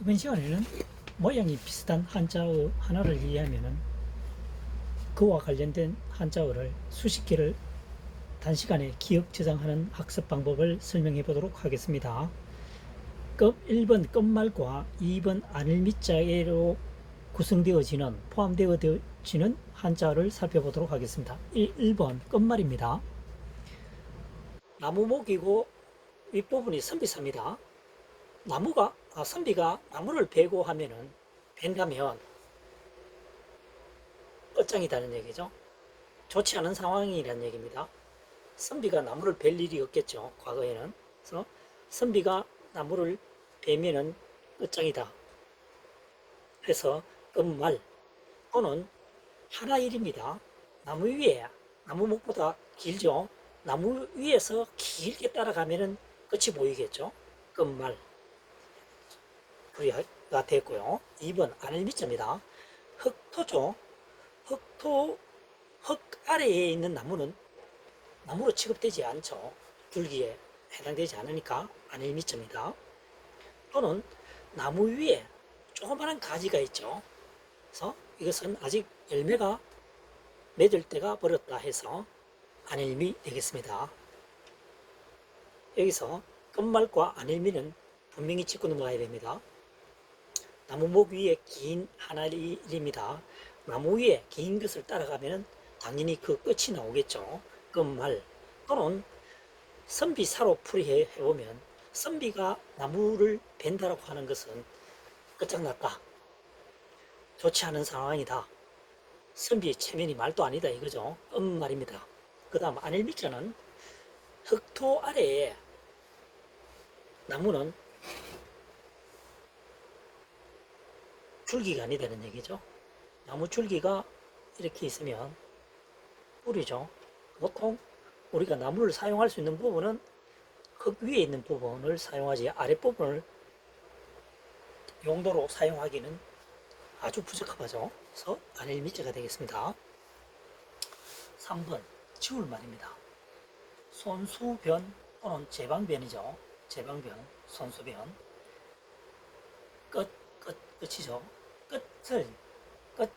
이번 시간에는 모양이 비슷한 한자어 하나를 이해하면은 그와 관련된 한자어를 수십 개를 단시간에 기억 저장하는 학습 방법을 설명해 보도록 하겠습니다. 급 1번 끝말과 2번 안일미자로 구성되어지는 포함되어지는 한자어를 살펴보도록 하겠습니다. 1, 번 끝말입니다. 나무목이고 윗부분이 선비사입니다. 나무가 아, 선비가 나무를 베고 하면은 벤다면 끝장이다는 얘기죠. 좋지 않은 상황이라는 얘기입니다. 선비가 나무를 벨 일이 없겠죠. 과거에는. 그래서 선비가 나무를 베면은 끝장이다. 그래서 끝말 또는 하나 일입니다. 나무 위에 나무 목보다 길죠. 나무 위에서 길게 따라가면은 끝이 보이겠죠. 끝말. 그리가 됐고요. 2번 아닐미자입니다. 흑토죠. 흑토, 흙 아래에 있는 나무는 나무로 취급되지 않죠. 줄기에 해당되지 않으니까 아닐미자입니다. 또는 나무 위에 조그마한 가지가 있죠. 그래서 이것은 아직 열매가 맺을 때가 벌었다 해서 안일미 되겠습니다. 여기서 끝말과 안일미는 분명히 짚고 넘어가야 됩니다. 나무목 위에 긴 하나일입니다. 나무 위에 긴 것을 따라가면 당연히 그 끝이 나오겠죠. 끝말 또는 선비사로 풀이해 보면 선비가 나무를 벤다라고 하는 것은 끝장났다. 좋지 않은 상황이다. 선비의 체면이 말도 아니다 이거죠. 끝말입니다. 그 다음 안일미자는 흑토 아래에 나무는 줄기가 아니다는 얘기죠. 나무 줄기가 이렇게 있으면 뿌리죠. 보통 우리가 나무를 사용할 수 있는 부분은 흙 위에 있는 부분을 사용하지 아랫부분을 용도로 사용하기는 아주 부적합하죠. 그래서 안일미자가 되겠습니다. 3번 지울 말입니다. 손수변 또는 제방변이죠. 제방변, 손수변. 끝, 끝, 끝이죠. 끝을, 끝,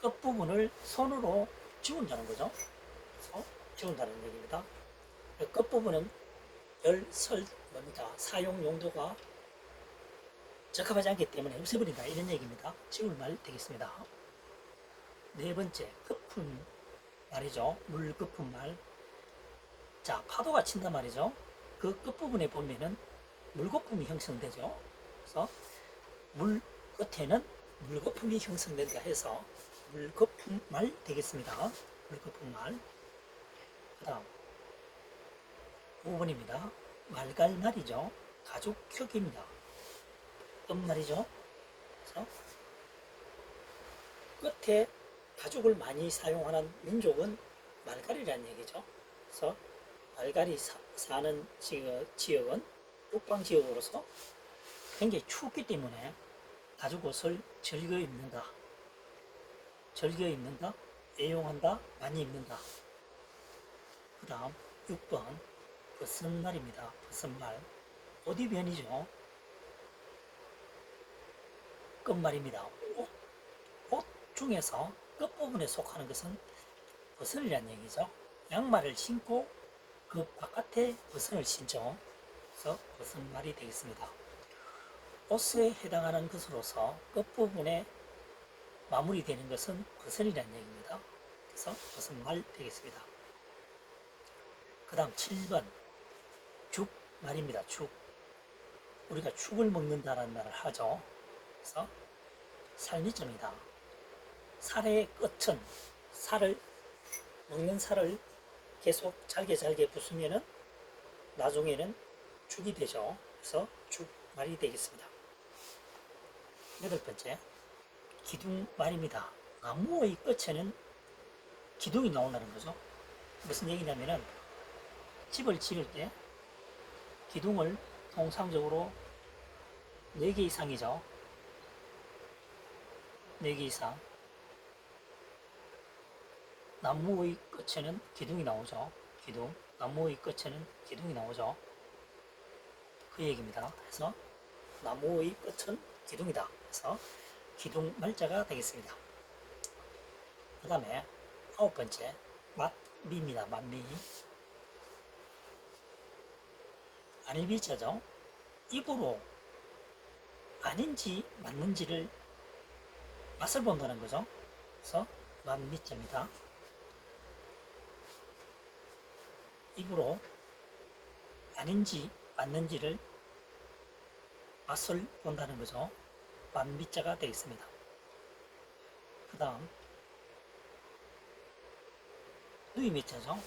끝부분을 손으로 지운다는 거죠. 그래서 지운다는 얘기입니다. 끝부분은 열, 설, 뭡니까? 사용 용도가 적합하지 않기 때문에 없애버린다. 이런 얘기입니다. 지울 말 되겠습니다. 네 번째, 거품 말이죠. 물 거품 말. 자, 파도가 친단 말이죠. 그 끝부분에 보면은 물거품이 형성되죠. 그래서 물 끝에는 물거품이 형성된다 해서 물거품 말 되겠습니다. 물거품 말. 그 다음 5번입니다. 말갈말이죠. 가죽격입니다. 끝말이죠. 그래서 끝에 가죽을 많이 사용하는 민족은 말갈이라는 얘기죠. 그래서 말갈이 사, 사는 지역, 지역은 북방 지역으로서 굉장히 춥기 때문에 가죽 옷을 즐겨 입는다. 즐겨 입는다. 애용한다. 많이 입는다. 그 다음 6번 버선말입니다. 버선말. 어디 변이죠? 끝말입니다. 옷, 옷 중에서 끝부분에 속하는 것은 버선이라는 얘기죠. 양말을 신고 그 바깥에 버선을 신죠. 그래서 버선말이 되겠습니다. 옷에 해당하는 것으로서 끝부분에 마무리되는 것은 버선이라는 얘기입니다. 그래서 버선말 되겠습니다. 그 다음 7번 죽 말입니다. 죽. 우리가 죽을 먹는다는 말을 하죠. 그래서 살미점이다. 살의 끝은 살을 먹는 살을 계속 잘게 잘게 부수면은 나중에는 죽이 되죠. 그래서 죽 말이 되겠습니다. 여덟 번째 기둥 말입니다. 나무의 끝에는 기둥이 나온다는 거죠. 무슨 얘기냐면은 집을 지을 때 기둥을 통상적으로 4개 이상이죠. 4개 이상. 나무의 끝에는 기둥이 나오죠. 기둥. 나무의 끝에는 기둥이 나오죠. 그 얘기입니다. 그래서 나무의 끝은 기둥이다. 그래서 기둥 말자가 되겠습니다. 그 다음에 아홉 번째 맛미입니다. 맛미. 아니비자죠. 입으로 아닌지 맞는지를 맛을 본다는 거죠. 그래서 맛미자입니다. 입으로 아닌지 맞는지를 맛을 본다는 거죠. 만미자가 되겠습니다. 그 다음 누이미자죠.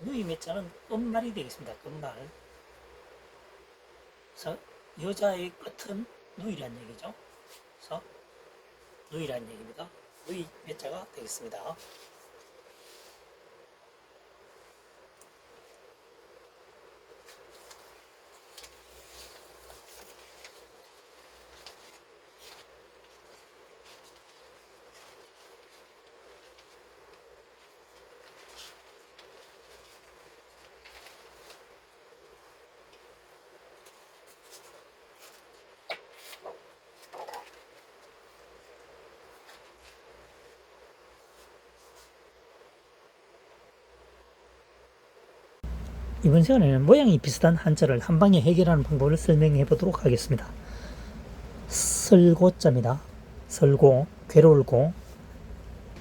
누이미자는 끝말이 되겠습니다. 끝말. 그래서 여자의 끝은 누이란 얘기죠. 그래서 누이란 얘기입니다. 누이미자가 되겠습니다. 이번 시간에는 모양이 비슷한 한자를 한 방에 해결하는 방법을 설명해 보도록 하겠습니다. 설고자입니다. 설고, 괴로울고,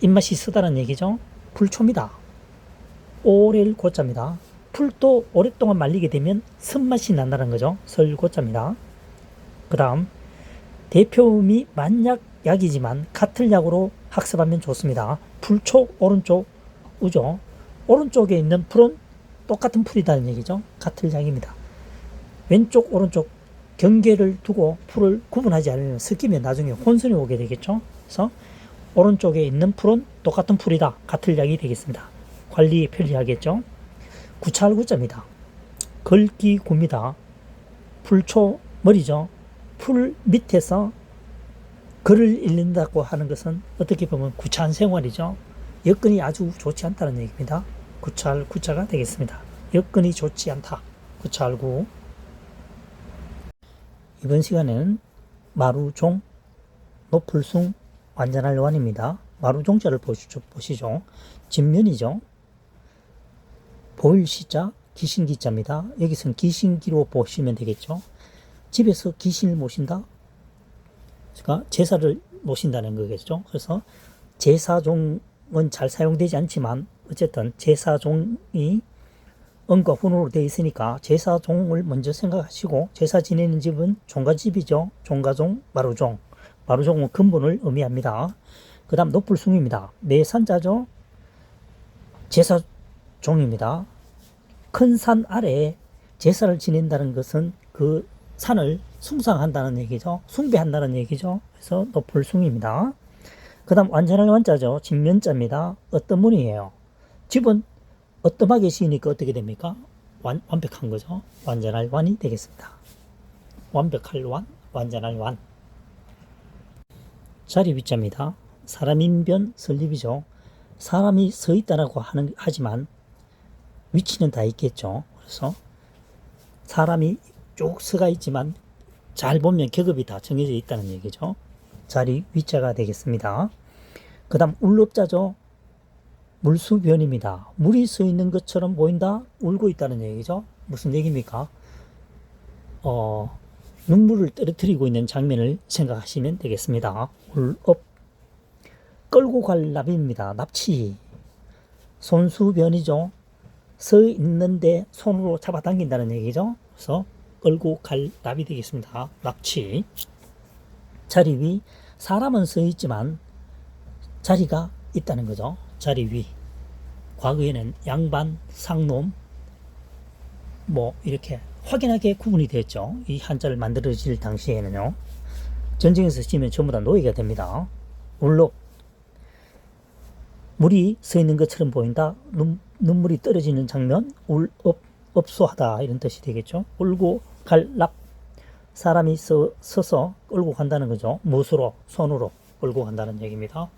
입맛이 쓰다는 얘기죠. 불초입니다. 오렐 고자입니다. 풀도 오랫동안 말리게 되면 쓴맛이 난다는 거죠. 설고자입니다. 그 다음, 대표음이 만약 약이지만 같은 약으로 학습하면 좋습니다. 풀초 오른쪽 우죠. 오른쪽에 있는 풀은 똑같은 풀이다는 얘기죠. 같은 약입니다. 왼쪽 오른쪽 경계를 두고 풀을 구분하지 않으면 섞이면 나중에 혼선이 오게 되겠죠. 그래서 오른쪽에 있는 풀은 똑같은 풀이다. 같은 약이 되겠습니다. 관리에 편리하겠죠. 구찰 구자입니다. 걸기 구입니다. 풀초 머리죠. 풀 밑에서 글을 읽는다고 하는 것은 어떻게 보면 구차한 생활이죠. 여건이 아주 좋지 않다는 얘기입니다. 구찰 구자가 되겠습니다. 여건이 좋지 않다. 구찰구. 이번 시간에는 마루종, 노풀숭, 완전할 완입니다. 마루종자를 보시죠. 보시죠. 진면이죠. 보일 시자, 기신기자입니다. 여기서는 기신기로 보시면 되겠죠. 집에서 귀신을 모신다. 그러니까 제사를 모신다는 거겠죠. 그래서 제사종은 잘 사용되지 않지만 어쨌든 제사종이 은과 훈으로 되어 있으니까 제사종을 먼저 생각하시고 제사 지내는 집은 종가집이죠. 종가종, 마루종. 마루종은 근본을 의미합니다. 그 다음 노불숭입니다. 매산자죠. 제사종입니다. 큰 산 아래에 제사를 지낸다는 것은 그 산을 숭상한다는 얘기죠. 숭배한다는 얘기죠. 그래서 노불숭입니다. 그 다음 완전할 완자죠. 직면자입니다. 어떤 문이에요? 집은 어떠하게 시니까 어떻게 됩니까? 완, 완벽한 거죠. 완전할 완이 되겠습니다. 완벽할 완, 완전할 완. 자리 위자입니다. 사람 인변 설립이죠. 사람이 서 있다라고 하는, 하지만 위치는 다 있겠죠. 그래서 사람이 쭉 서가 있지만 잘 보면 격업이 다 정해져 있다는 얘기죠. 자리 위자가 되겠습니다. 그 다음 울롭자죠. 물수변입니다. 물이 서 있는 것처럼 보인다? 울고 있다는 얘기죠. 무슨 얘기입니까? 어, 눈물을 떨어뜨리고 있는 장면을 생각하시면 되겠습니다. 울업. 끌고 갈 납입니다. 납치. 손수변이죠. 서 있는데 손으로 잡아당긴다는 얘기죠. 그래서 끌고 갈 납이 되겠습니다. 납치. 자리 위. 사람은 서 있지만 자리가 있다는 거죠. 자리 위. 과거에는 양반, 상놈, 뭐, 이렇게 확연하게 구분이 되었죠. 이 한자를 만들어질 당시에는요. 전쟁에서 쓰면 전부 다 노예가 됩니다. 울로 물이 서 있는 것처럼 보인다. 눈, 눈물이 떨어지는 장면, 울, 업, 업소하다. 이런 뜻이 되겠죠. 울고 갈, 납. 사람이 서, 서서 끌고 간다는 거죠. 무수로, 손으로 끌고 간다는 얘기입니다.